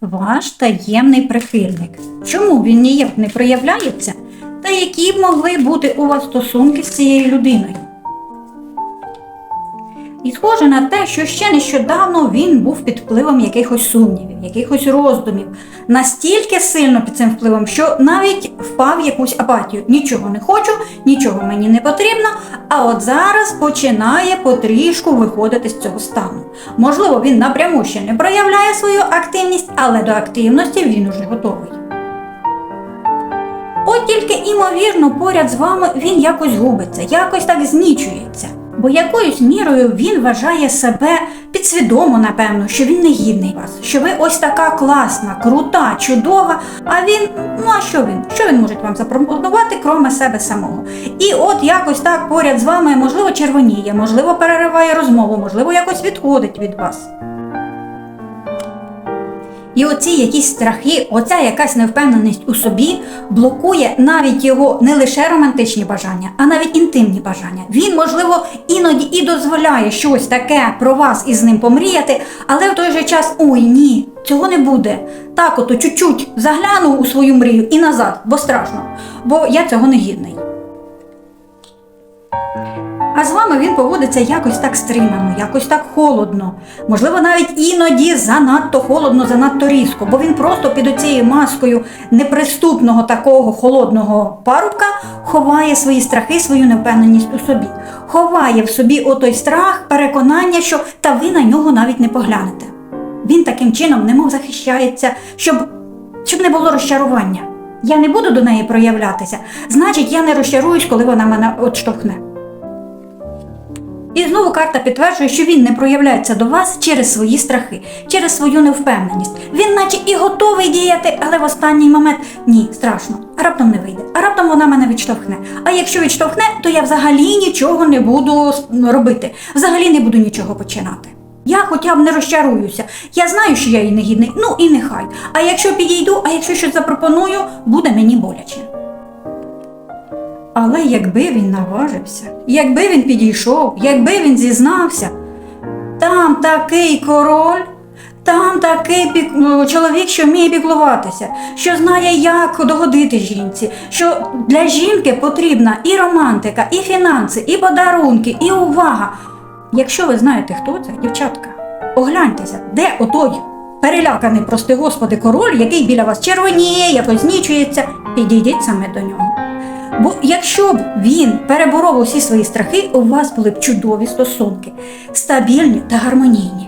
ваш таємний прихильник. Чому він ніяк не проявляється? Та які б могли бути у вас стосунки з цією людиною? І схоже на те, що ще нещодавно він був під впливом якихось сумнівів, якихось роздумів, настільки сильно під цим впливом, що навіть впав в якусь апатію. Нічого не хочу, нічого мені не потрібно. А от зараз починає потрішку виходити з цього стану. Можливо, він напряму ще не проявляє свою активність, але до активності він уже готовий. От тільки імовірно, поряд з вами він якось губиться, якось так знічується. Бо якоюсь мірою він вважає себе підсвідомо, напевно, що він не гідний вас, що ви ось така класна, крута, чудова. А він, ну а що він? Що він може вам запропонувати, кроме себе самого? І от якось так поряд з вами, можливо, червоніє, можливо, перериває розмову, можливо, якось відходить від вас. І оці якісь страхи, оця якась невпевненість у собі блокує навіть його не лише романтичні бажання, а навіть інтимні бажання. Він, можливо, іноді і дозволяє щось таке про вас із ним помріяти, але в той же час ой ні, цього не буде. Так, ото чуть-чуть заглянув у свою мрію і назад, бо страшно, бо я цього не гідний. А з вами він поводиться якось так стримано, якось так холодно. Можливо, навіть іноді занадто холодно, занадто різко, бо він просто під оцією маскою неприступного такого холодного парубка ховає свої страхи, свою невпевненість у собі. Ховає в собі отой страх, переконання, що та ви на нього навіть не поглянете. Він таким чином немов захищається, щоб, щоб не було розчарування. Я не буду до неї проявлятися, значить, я не розчаруюсь, коли вона мене отштовхне. І знову карта підтверджує, що він не проявляється до вас через свої страхи, через свою невпевненість. Він, наче і готовий діяти, але в останній момент ні, страшно, а раптом не вийде, а раптом вона мене відштовхне. А якщо відштовхне, то я взагалі нічого не буду робити, взагалі не буду нічого починати. Я хоча б не розчаруюся. Я знаю, що я їй негідний, ну і нехай. А якщо підійду, а якщо щось запропоную, буде мені боляче. Але якби він наважився, якби він підійшов, якби він зізнався, там такий король, там такий пік... ну, чоловік, що вміє піклуватися, що знає, як догодити жінці, що для жінки потрібна і романтика, і фінанси, і подарунки, і увага. Якщо ви знаєте, хто це, дівчатка, огляньтеся, де отой переляканий, прости господи, король, який біля вас червоніє, якось знічується, підійдіть саме до нього. Бо якщо б він переборов усі свої страхи, у вас були б чудові стосунки, стабільні та гармонійні.